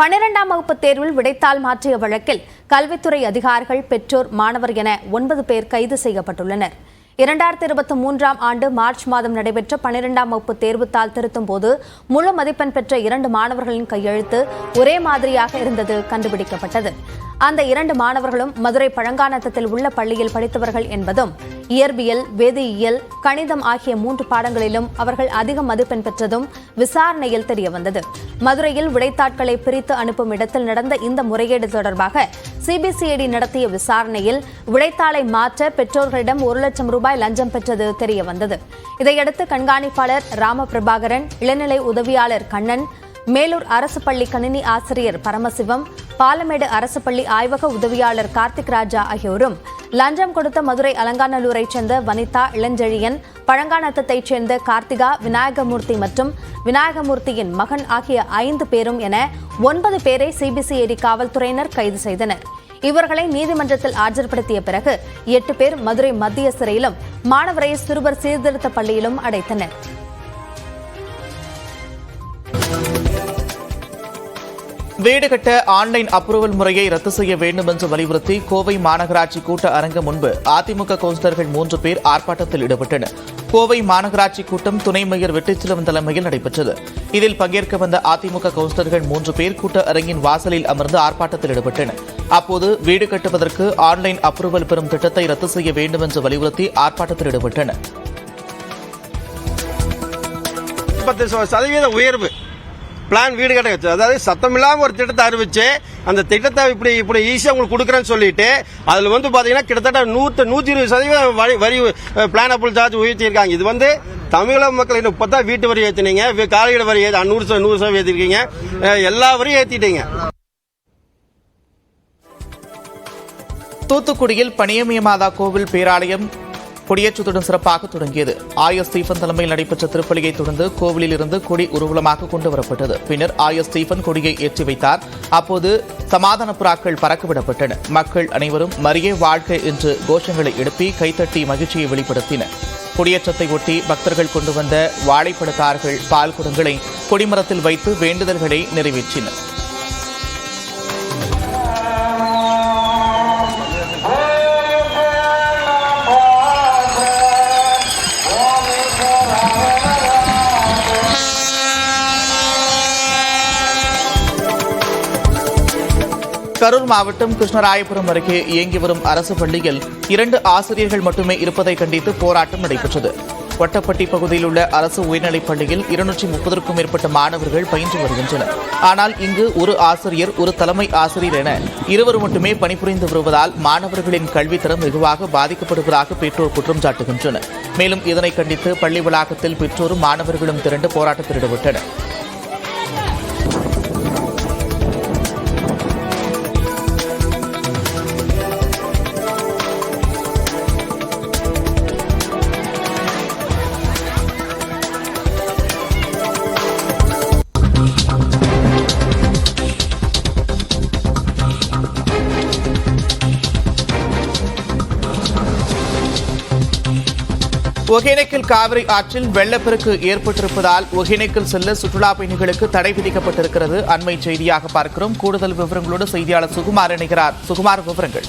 பன்னிரெண்டாம் வகுப்பு தேர்வில் விடைத்தாள் மாற்றிய வழக்கில் கல்வித்துறை அதிகாரிகள் பெற்றோர் மாணவர் என ஒன்பது பேர் கைது செய்யப்பட்டுள்ளனர். இரண்டாயிரத்தி இருபத்தி மூன்றாம் ஆண்டு மார்ச் மாதம் நடைபெற்ற பன்னிரெண்டாம் வகுப்பு தேர்வுத்தாள் திருத்தும் போது முழு மதிப்பெண் பெற்ற இரண்டு மாணவர்களின் கையெழுத்து ஒரே மாதிரியாக இருந்தது கண்டுபிடிக்கப்பட்டது. அந்த இரண்டு மாணவர்களும் மதுரை பழங்கானத்தத்தில் உள்ள பள்ளியில் படித்தவர்கள் என்பதும் இயற்பியல் வேதியியல் கணிதம் ஆகிய மூன்று பாடங்களிலும் அவர்கள் அதிக மதிப்பெண் பெற்றதும் விசாரணையில் தெரியவந்தது. மதுரையில் விடைத்தாட்களை பிரித்து அனுப்பும் இடத்தில் நடந்த இந்த முறைகேடு தொடர்பாக சிபிசிஐடி நடத்திய விசாரணையில் விடைத்தாளை மாற்ற பெற்றோர்களிடம் ஒரு லட்சம் ரூபாய் லஞ்சம் பெற்றது தெரியவந்தது. இதையடுத்து கண்காணிப்பாளர் ராமபிரபாகரன் இளநிலை உதவியாளர் கண்ணன் மேலூர் அரசு பள்ளி கணினி ஆசிரியர் பரமசிவம் பாலமேடு அரசு பள்ளி ஆய்வக உதவியாளர் கார்த்திக் ராஜா ஆகியோரும் லஞ்சம் கொடுத்த மதுரை அலங்காநல்லூரைச் சேர்ந்த வனிதா இளஞ்செழியன் பழங்காநத்தத்தைச் சேர்ந்த கார்த்திகா விநாயகமூர்த்தி மற்றும் விநாயகமூர்த்தியின் மகன் ஆகிய ஐந்து பேரும் என ஒன்பது பேரை சிபிசிஐடி காவல்துறையினர் கைது செய்தனர். இவர்களை நீதிமன்றத்தில் ஆஜர்படுத்திய பிறகு எட்டு பேர் மதுரை மத்திய சிறையிலும் மாணவரை சிறுவர் சீர்திருத்த பள்ளியிலும் அடைத்தனர். வீடு கட்ட ஆன்லைன் அப்ரூவல் முறையை ரத்து செய்ய வேண்டும் என்று வலியுறுத்தி கோவை மாநகராட்சி கூட்ட அரங்கம் முன்பு அதிமுக கவுன்சிலர்கள் மூன்று பேர் ஆர்ப்பாட்டத்தில் ஈடுபட்டனர். கோவை மாநகராட்சி கூட்டம் துணை மேயர் வெற்றிச்சிலவன் தலைமையில் நடைபெற்றது. இதில் பங்கேற்க வந்த அதிமுக கவுன்சிலர்கள் மூன்று பேர் கூட்ட அரங்கின் வாசலில் அமர்ந்து ஆர்ப்பாட்டத்தில் ஈடுபட்டனர். அப்போது வீடு கட்டுவதற்கு ஆன்லைன் அப்ரூவல் பெறும் திட்டத்தை ரத்து செய்ய வேண்டும் என்று வலியுறுத்தி ஆர்ப்பாட்டத்தில் ஈடுபட்டனர். சதவீத உயர்வு. பிளான் வீடு கட்ட வச்சு அதாவது இல்லாமல் ஒரு திட்டத்தை அறிவிச்சு அந்த திட்டத்தை இப்படி இப்படி ஈஸியாக உங்களுக்கு கொடுக்குறேன்னு சொல்லிட்டு அதில் வந்து பார்த்தீங்கன்னா கிட்டத்தட்ட நூற்று நூற்றி இருபது சதவீதம் வரி வரி பிளான் அப்புள் சார்ஜ் உயர்த்தியிருக்காங்க. இது வந்து தமிழக மக்கள் இன்னும் இப்போ தான் வீட்டு வரி ஏற்றினீங்க காலையில் வரி ஏற்றி நூறு சதவீதம் நூறு சதவீதம் ஏற்றிருக்கீங்க எல்லா வரியும் ஏற்றிட்டீங்க தூத்துக்குடியில் பனியமிய மாதா கோவில் பேராலயம் கொடியேற்றத்துடன் சிறப்பாக தொடங்கியது. ஆயர் ஸ்டீஃபன் தலைமையில் நடைபெற்ற திருப்பலியை தொடர்ந்து கோவிலில் இருந்து கொடி ஊர்வலமாக கொண்டு வரப்பட்டது. பின்னர் ஆயர் ஸ்டீஃபன் கொடியை ஏற்றி வைத்தார். அப்போது சமாதான புறாக்கள் பறக்கவிடப்பட்டன. மக்கள் அனைவரும் மரியே வாழ்க்கை என்று கோஷங்களை எழுப்பி கைத்தட்டி மகிழ்ச்சியை வெளிப்படுத்தினர். கொடியேற்றத்தை ஒட்டி பக்தர்கள் கொண்டு வந்த வாழைப்பழத்தார்கள் பால் குடங்களை கொடிமரத்தில் வைத்து வேண்டுதல்களை நிறைவேற்றினர். கரூர் மாவட்டம் கிருஷ்ணராயபுரம் அருகே இயங்கி வரும் அரசு பள்ளியில் இரண்டு ஆசிரியர்கள் மட்டுமே இருப்பதை கண்டித்து போராட்டம் நடைபெற்றது. வட்டப்பட்டி பகுதியில் உள்ள அரசு உயர்நிலைப் பள்ளியில் இருநூற்றி முப்பதற்கும் மேற்பட்ட மாணவர்கள் பயின்று வருகின்றனர். ஆனால் இங்கு ஒரு ஆசிரியர் ஒரு தலைமை ஆசிரியர் என இருவர் மட்டுமே பணிபுரிந்து வருவதால் மாணவர்களின் கல்வித்தரம் வெகுவாக பாதிக்கப்படுவதாக பெற்றோர் குற்றம் சாட்டுகின்றனர். மேலும் இதனை கண்டித்து பள்ளி வளாகத்தில் பெற்றோரும் மாணவர்களும் திரண்டு போராட்டத்தில் ஈடுபட்டனர். ஒகேனக்கல் காவிரி ஆற்றில் வெள்ளப்பெருக்கு ஏற்பட்டிருப்பதால் ஒகேனக்கல் செல்ல சுற்றுலா பயணிகளுக்கு தடை விதிக்கப்பட்டிருக்கிறது. அண்மை செய்தியாக பார்க்கிறோம். கூடுதல் விவரங்களோடு செய்தியாளர் சுகுமார் இணைகிறார். சுகுமார் விவரங்கள்.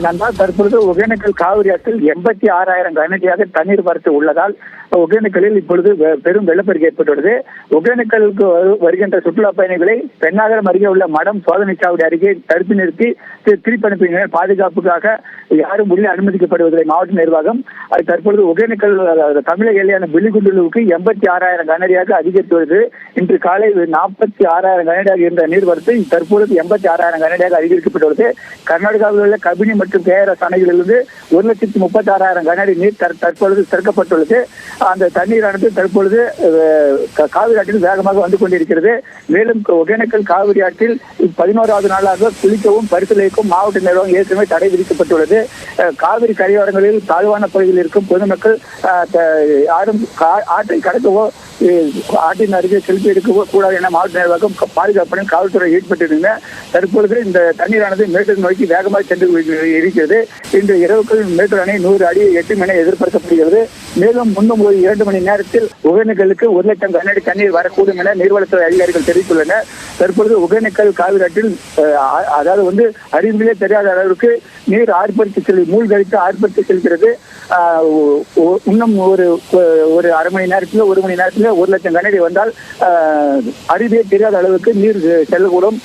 நண்பா தற்பொழுது ஒகேனக்கல் காவிரி ஆற்றில் எண்பத்தி ஆறாயிரம் கனடியாக தண்ணீர் வரத்து உள்ளதால் ஒகேனக்கலில் இப்பொழுது பெரும் வெள்ளப்பெருக்கு ஏற்பட்டுள்ளது. ஒகேனக்கலுக்கு வருகின்ற சுற்றுலா பயணிகளை பெண்ணாகரம் அருகே உள்ள மடம் சோதனை சாவடி அருகே தடுத்து நிறுத்தி தி- பாதுகாப்புக்காக யாரும் உள்ளே அனுமதிக்கப்படுவதில்லை. மாவட்ட நிர்வாகம் அது தற்பொழுது ஒகேனக்கல் தமிழக எல்லையான பில்லிகுண்டுலுவுக்கு எண்பத்தி ஆறாயிரம் கனடியாக அதிகரித்துள்ளது. இன்று காலை நாற்பத்தி ஆறாயிரம் கனடியாக இருந்த நீர்வரத்து தற்பொழுது எண்பத்தி ஆறாயிரம் கனடியாக அதிகரிக்கப்பட்டுள்ளது. கர்நாடகாவில் உள்ள கபினி மற்றும் கேஆர்எஸ் அணைகளிலிருந்து ஒரு லட்சத்தி முப்பத்தாறாயிரம் கனஅடி நீர் தற்- தற்பொழுது திறக்கப்பட்டுள்ளது அந்த தண்ணீரானது தற்பொழுது காவிரி ஆற்றில் வேகமாக வந்து கொண்டிருக்கிறது. மேலும் ஒகேனக்கல் காவிரி ஆற்றில் பதினோராவது நாளாக குளிக்கவும் பரிசீலிக்கவும் மாவட்ட நிர்வாகம் ஏற்கனவே தடை விதிக்கப்பட்டுள்ளது. காவிரி கரையோரங்களில் தாழ்வான பகுதியில் இருக்கும் பொதுமக்கள் த- கா- ஆற்றை கடக்கவோ ஆட்டின் அருகே செல்ஃபி எடுக்க கூடாது என மாவட்ட நிர்வாகம் பாதுகாப்பு காவல்துறை ஈடுபட்டிருந்தன. தற்பொழுது இந்த தண்ணீரானது மேட்டூர் நோக்கி வேகமாக சென்று இருக்கிறது. இன்று இரவுக்குள் மேட்டூர் அணை நூறு அடி எட்டும் என எதிர்பார்க்கப்படுகிறது. மேலும் இன்னும் ஒரு இரண்டு மணி நேரத்தில் ஒகேனக்கலுக்கு ஒரு லட்சம் கனஅடி தண்ணீர் வரக்கூடும் என நீர்வளத்துறை அதிகாரிகள் தெரிவித்துள்ளனர். தற்பொழுது ஒகேனக்கல் காவிராட்டில் அதாவது வந்து அறிவிலே தெரியாத அளவுக்கு நீர் ஆர்ப்பரித்து செல் மூழ்கடித்து ஆர்ப்பரித்து செல்கிறது. இன்னும் ஒரு ஒரு அரை மணி நேரத்தில் ஒரு மணி நேரத்தில் ஒரு லட்சம் கனடி வந்தால் ஆஹ், அறிவே தெரியாத அளவுக்கு நீர் செல்லக்கூடும்.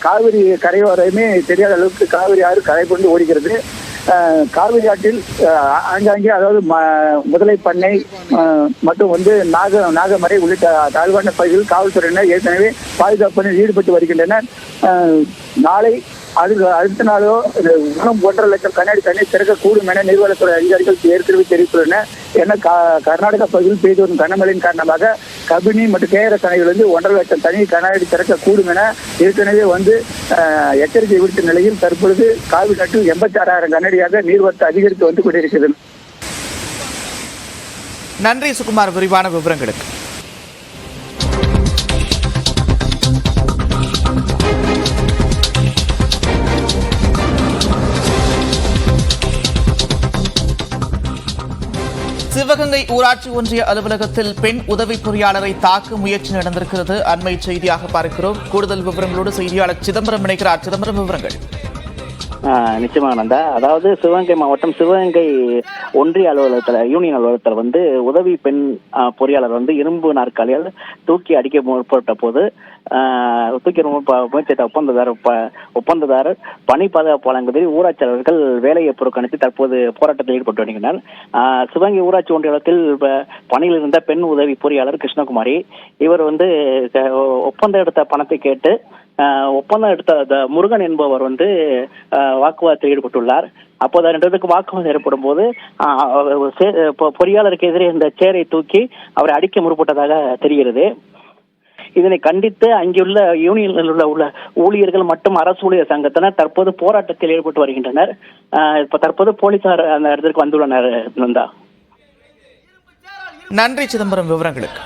காவிரி கரையோரமே தெரியாத அளவுக்கு காவிரி ஆறு கரை கொண்டு ஓடுகிறது காவிரி ஆற்றில் ஆங்காங்கே அதாவது ம- முதலை பண்ணை மற்றும் வந்து நாக நாகமரை உள்ளிட்ட தாழ்வான பகுதியில் காவல்துறையினர் ஏற்கனவே பாதுகாப்பு பணியில் ஈடுபட்டு வருகின்றனர். நாளை அதுக்கு அடுத்த நாளோ இன்னும் ஒன்றரை லட்சம் கண்ணாடி தண்ணீர் திறக்கக்கூடும் என நீர்வளத்துறை அதிகாரிகள் ஏற்கனவே தெரிவித்துள்ளனர். என கா- கர்நாடகா பகுதியில் பெய்து வரும் கனமழையின் காரணமாக கபினி மற்றும் கேரள அணைகள் வந்து ஒன்றரை லட்சம் தண்ணீர் கண்ணாடி திறக்கக்கூடும் என ஏற்கனவே வந்து எச்சரிக்கை விடுத்த நிலையில் தற்பொழுது காவிரி நட்டு எண்பத்தி ஆறாயிரம் கண்ணடியாக நீர்வரத்து அதிகரித்து வந்து கொண்டிருக்கிறது. நன்றி சுகுமார். விரிவான விவரங்களுக்கு. சிவகங்கை ஊராட்சி ஒன்றிய அலுவலகத்தில் பெண் உதவி பொறியாளரை தாக்க முயற்சி நடந்திருக்கிறது. அண்மை செய்தியாக பார்க்கிறோம். கூடுதல் விவரங்களோடு செய்தியாளர் சிதம்பரம் இணைக்கிறார் சிதம்பரம் விவரங்கள். நிச்சயமாக நந்தா. அதாவது சிவகங்கை மாவட்டம் சிவகங்கை ஒன்றிய அலுவலகத்தில் யூனியன் அலுவலகத்தில் வந்து உதவி பெண் பொறியாளர் வந்து இரும்பு நாற்காலியால் தூக்கி அடிக்க முற்பட்ட போது தூக்கி முயற்சித்த ஒப்பந்ததாரர் ஒப்பந்ததாரர் பணி பாதுகாப்பு வழங்குவதில் ஊராட்சியாளர்கள் வேலையை புறக்கணித்து தற்போது போராட்டத்தில் ஈடுபட்டு வருகின்றனர். சிவகங்கை ஊராட்சி ஒன்றியத்தில் பணியில் இருந்த பெண் உதவி பொறியாளர் கிருஷ்ணகுமாரி இவர் வந்து ஒப்பந்தம் எடுத்த பணத்தை கேட்டு ஒப்பந்தம் எடுத்த முருகன் என்பவர் வந்து வாக்குவாதத்தில் ஈடுபட்டுள்ளார். அப்போது ரெண்டு வாக்குவாதம் ஏற்படும் போது பொறியாளருக்கு எதிரே இந்த சேரை தூக்கி அவரை அடிக்க முற்பட்டதாக தெரிகிறது. இதனை கண்டித்து அங்குள்ள யூனியனில் உள்ள உள்ள ஊழியர்கள் மற்றும் அரசு ஊழியர் சங்கத்தினர் தற்போது போராட்டத்தில் ஈடுபட்டு வருகின்றனர். ஆஹ் இப்ப தற்போது போலீசார் அந்த இடத்திற்கு வந்துள்ளனர் நந்தா. நன்றி சிதம்பரம் விவரங்களுக்கு.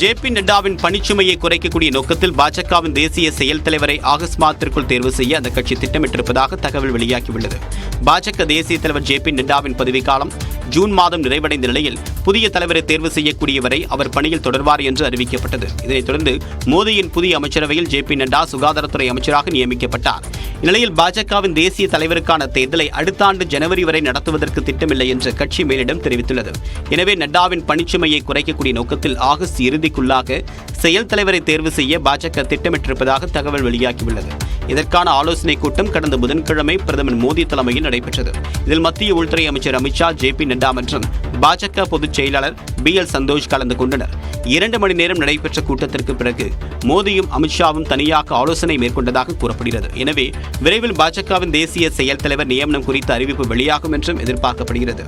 ஜே பி நட்டாவின் பணிச்சுமையை குறைக்கக்கூடிய நோக்கத்தில் பாஜகவின் தேசிய செயல் தலைவரை ஆகஸ்ட் மாதத்திற்குள் தேர்வு செய்ய அந்த கட்சி திட்டமிட்டிருப்பதாக தகவல் வெளியாகியுள்ளது. பாஜக தேசிய தலைவர் ஜேபி நட்டாவின் பதவிக்காலம் ஜூன் மாதம் நிறைவடைந்த நிலையில் புதிய தலைவரை தேர்வு செய்யக்கூடியவரை அவர் பணியில் தொடர்வார் என்று அறிவிக்கப்பட்டது. இதனைத் தொடர்ந்து மோடியின் புதிய அமைச்சரவையில் ஜேபி நட்டா சுகாதாரத்துறை அமைச்சராக நியமிக்கப்பட்டார். இந்நிலையில் பாஜகவின் தேசிய தலைவருக்கான தேர்தலை அடுத்த ஆண்டு ஜனவரி வரை நடத்துவதற்கு திட்டமில்லை என்று கட்சி மேலிடம் தெரிவித்துள்ளது. எனவே நட்டாவின் பணிச்சுமையை குறைக்கக்கூடிய நோக்கத்தில் ஆகஸ்ட் இறுதிக்குள்ளாக செயல் தலைவரை தேர்வு செய்ய பாஜக திட்டமிட்டிருப்பதாக தகவல் வெளியாகியுள்ளது. இதற்கான ஆலோசனை கூட்டம் கடந்த புதன்கிழமை பிரதமர் மோடி தலைமையில் நடைபெற்றது. இதில் மத்திய உள்துறை அமைச்சர் அமித்ஷா ஜே பி நட்டா மற்றும் பாஜக பொதுச் செயலாளர் பி எல் சந்தோஷ் கலந்து கொண்டனர். இரண்டு மணி நேரம் நடைபெற்ற கூட்டத்திற்கு பிறகு மோடியும் அமித்ஷாவும் தனியாக ஆலோசனை மேற்கொண்டதாக கூறப்படுகிறது. எனவே விரைவில் பாஜகவின் தேசிய செயல் தலைவர் நியமனம் குறித்த அறிவிப்பு வெளியாகும் என்றும் எதிர்பார்க்கப்படுகிறது.